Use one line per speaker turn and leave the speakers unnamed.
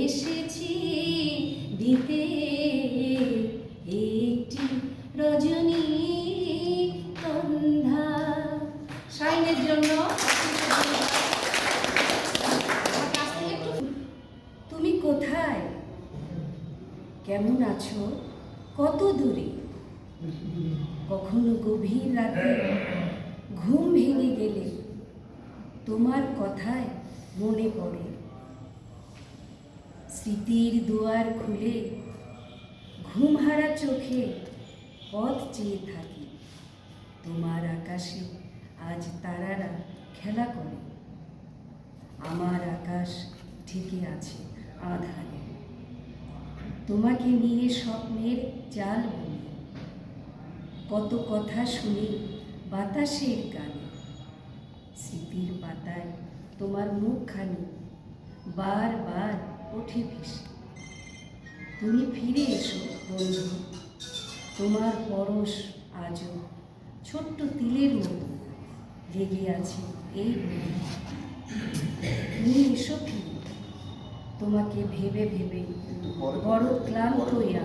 এসেছি দিতে। একটি রজনী সন্ধ্যা। শাইনের জন্য তুমি কোথায়? কেমন আছো? কত দূরে? কখনো গভীর রাতে ঘুম ভেঙে গেলে তোমার কথায় মনে পড়ে স্মৃতির দুয়ার খুলে, ঘুমহারা চোখে পথ চেয়ে থাকি। তোমার আকাশে আজ তারারা খেলা করে। আমার আকাশ ঠিকই আছে আধারে। তোমাকে নিয়ে স্বপ্নের জাল বলি। কত কথা শুনি বাতাসের গানে। স্মৃতির পাতায় তোমার মুখখানি বারবার ওঠে ভেসে তুমি ফিরে এসো বন্ধু। তোমার পরশ আজও ছোট্ট তিলের মতো লেগে আছে এই বুকে। তুমি এসো ফিরে। তোমাকে ভেবে ভেবে বড় ক্লান্ত হইয়া